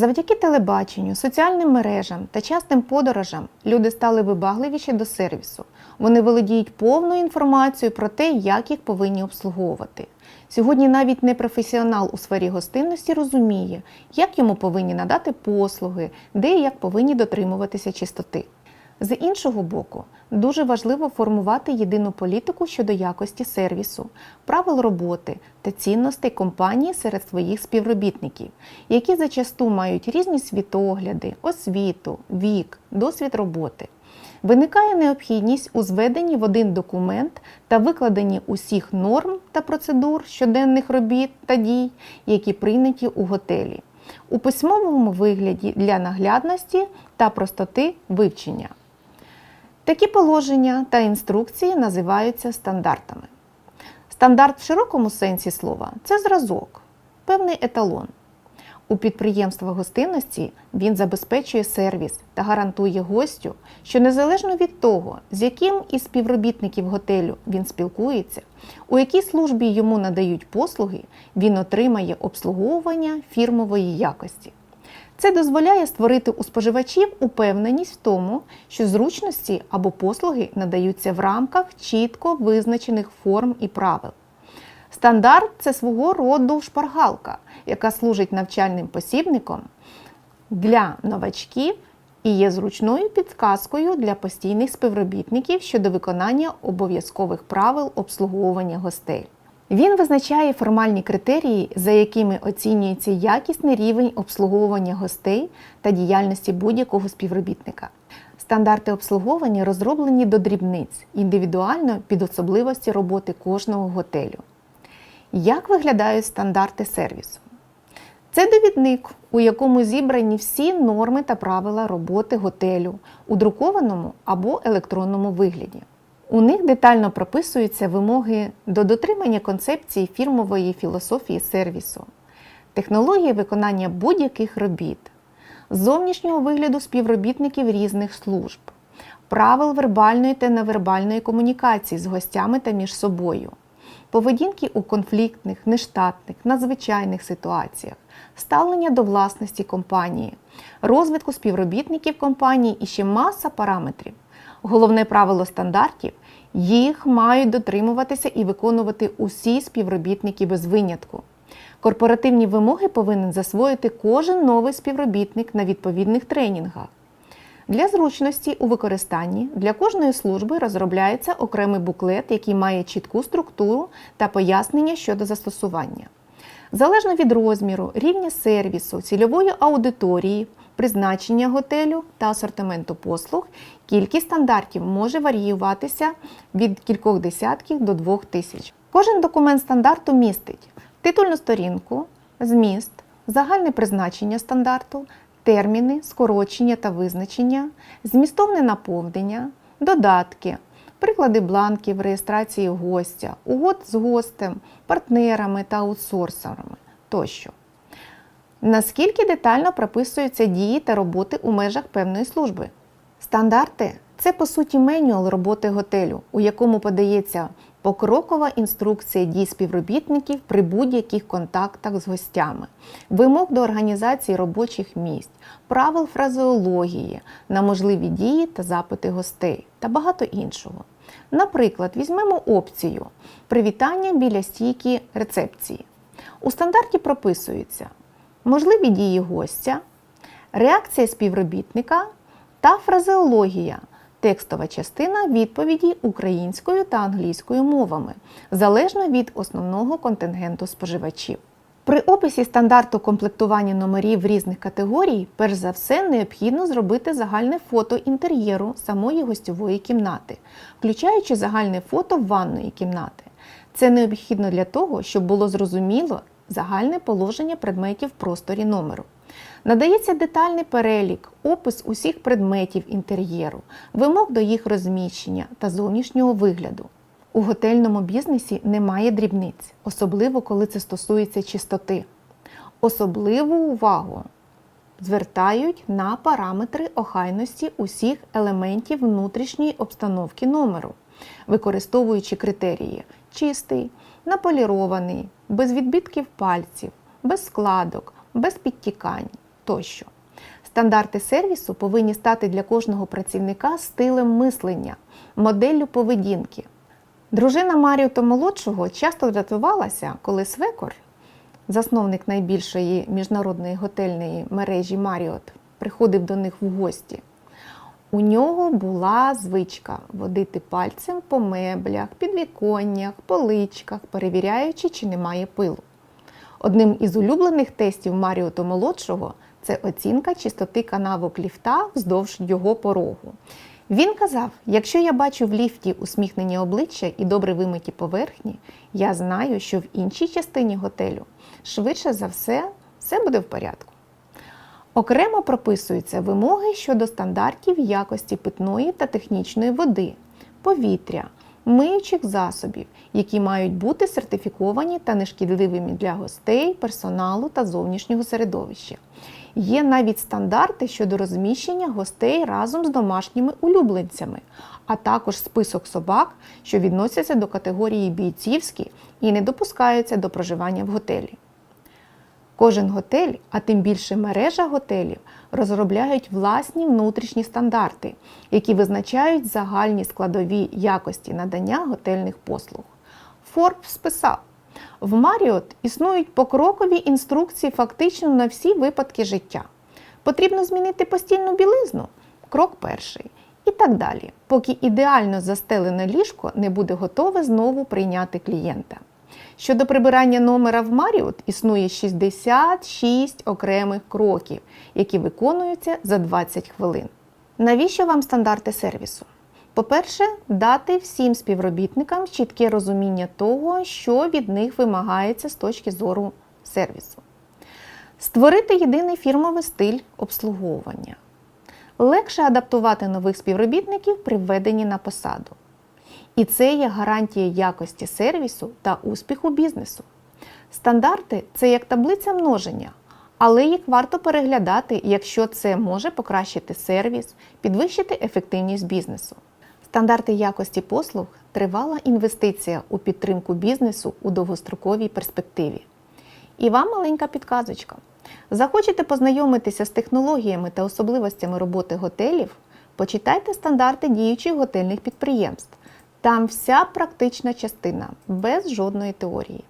Завдяки телебаченню, соціальним мережам та частим подорожам люди стали вибагливіші до сервісу. Вони володіють повною інформацією про те, як їх повинні обслуговувати. Сьогодні навіть непрофесіонал у сфері гостинності розуміє, як йому повинні надати послуги, де і як повинні дотримуватися чистоти. З іншого боку, дуже важливо формувати єдину політику щодо якості сервісу, правил роботи та цінностей компанії серед своїх співробітників, які зачасту мають різні світогляди, освіту, вік, досвід роботи. Виникає необхідність у зведенні в один документ та викладенні усіх норм та процедур щоденних робіт та дій, які прийняті у готелі, у письмовому вигляді для наглядності та простоти вивчення. Такі положення та інструкції називаються стандартами. Стандарт в широкому сенсі слова це зразок, певний еталон. У підприємствах гостинності він забезпечує сервіс та гарантує гостю, що незалежно від того, з яким із співробітників готелю він спілкується, у якій службі йому надають послуги, він отримає обслуговування фірмової якості. Це дозволяє створити у споживачів упевненість в тому, що зручності або послуги надаються в рамках чітко визначених форм і правил. Стандарт це свого роду шпаргалка, яка служить навчальним посібником для новачків і є зручною підказкою для постійних співробітників щодо виконання обов'язкових правил обслуговування гостей. Він визначає формальні критерії, за якими оцінюється якісний рівень обслуговування гостей та діяльності будь-якого співробітника. Стандарти обслуговування розроблені до дрібниць, індивідуально під особливості роботи кожного готелю. Як виглядають стандарти сервісу? Це довідник, у якому зібрані всі норми та правила роботи готелю у друкованому або електронному вигляді. У них детально прописуються вимоги до дотримання концепції фірмової філософії сервісу, технології виконання будь-яких робіт, зовнішнього вигляду співробітників різних служб, правил вербальної та невербальної комунікації з гостями та між собою, поведінки у конфліктних, нештатних, надзвичайних ситуаціях, ставлення до власності компанії, розвитку співробітників компанії і ще маса параметрів. Головне правило стандартів їх мають дотримуватися і виконувати усі співробітники без винятку. Корпоративні вимоги повинен засвоїти кожен новий співробітник на відповідних тренінгах. Для зручності у використанні для кожної служби розробляється окремий буклет, який має чітку структуру та пояснення щодо застосування. Залежно від розміру, рівня сервісу, цільової аудиторії, призначення готелю та асортименту послуг, кількість стандартів може варіюватися від кількох десятків до двох тисяч. Кожен документ стандарту містить титульну сторінку, зміст, загальне призначення стандарту, терміни, скорочення та визначення, змістовне наповнення, додатки, приклади бланків реєстрації гостя, угод з гостем, партнерами та аутсорсерами тощо. Наскільки детально прописуються дії та роботи у межах певної служби? Стандарти це по суті менюал роботи готелю, у якому подається покрокова інструкція дій співробітників при будь-яких контактах з гостями, вимог до організації робочих місць, правил фразеології на можливі дії та запити гостей та багато іншого. Наприклад, візьмемо опцію привітання біля стійки рецепції. У стандарті прописується можливі дії гостя, реакція співробітника та фразеологія, текстова частина відповіді українською та англійською мовами, залежно від основного контингенту споживачів. При описі стандарту комплектування номерів різних категорій, перш за все, необхідно зробити загальне фото інтер'єру самої гостьової кімнати, включаючи загальне фото ванної кімнати. Це необхідно для того, щоб було зрозуміло, загальне положення предметів в просторі номеру. Надається детальний перелік, опис усіх предметів інтер'єру, вимог до їх розміщення та зовнішнього вигляду. У готельному бізнесі немає дрібниць, особливо коли це стосується чистоти. Особливу увагу звертають на параметри охайності усіх елементів внутрішньої обстановки номеру, використовуючи критерії чистий, наполірований, без відбитків пальців, без складок, без підтікань тощо. Стандарти сервісу повинні стати для кожного працівника стилем мислення, моделлю поведінки. Дружина Маріота молодшого часто дратувалася, коли свекор, засновник найбільшої міжнародної готельної мережі Маріот, приходив до них в гості. У нього була звичка водити пальцем по меблях, підвіконнях, поличках, перевіряючи, чи немає пилу. Одним із улюблених тестів Маріото молодшого це оцінка чистоти канавок ліфта вздовж його порогу. Він казав: якщо я бачу в ліфті усміхнені обличчя і добре вимиті поверхні, я знаю, що в іншій частині готелю швидше за все все буде в порядку. Окремо прописуються вимоги щодо стандартів якості питної та технічної води, повітря, миючих засобів, які мають бути сертифіковані та нешкідливими для гостей, персоналу та зовнішнього середовища. Є навіть стандарти щодо розміщення гостей разом з домашніми улюбленцями, а також список собак, що відносяться до категорії бійцівські і не допускаються до проживання в готелі. Кожен готель, а тим більше мережа готелів, розробляють власні внутрішні стандарти, які визначають загальні складові якості надання готельних послуг. Forbes писав, в Marriott існують покрокові інструкції фактично на всі випадки життя. Потрібно змінити постільну білизну крок перший. І так далі, поки ідеально застелене ліжко не буде готове знову прийняти клієнта. Щодо прибирання номера в Маріот існує 66 окремих кроків, які виконуються за 20 хвилин. Навіщо вам стандарти сервісу? По-перше, дати всім співробітникам чітке розуміння того, що від них вимагається з точки зору сервісу. Створити єдиний фірмовий стиль обслуговування. Легше адаптувати нових співробітників при введенні на посаду. І це є гарантія якості сервісу та успіху бізнесу. Стандарти це як таблиця множення, але їх варто переглядати, якщо це може покращити сервіс, підвищити ефективність бізнесу. Стандарти якості послуг тривала інвестиція у підтримку бізнесу у довгостроковій перспективі. І вам маленька підказочка. Захочете познайомитися з технологіями та особливостями роботи готелів, почитайте стандарти діючих готельних підприємств. Там вся практична частина без жодної теорії.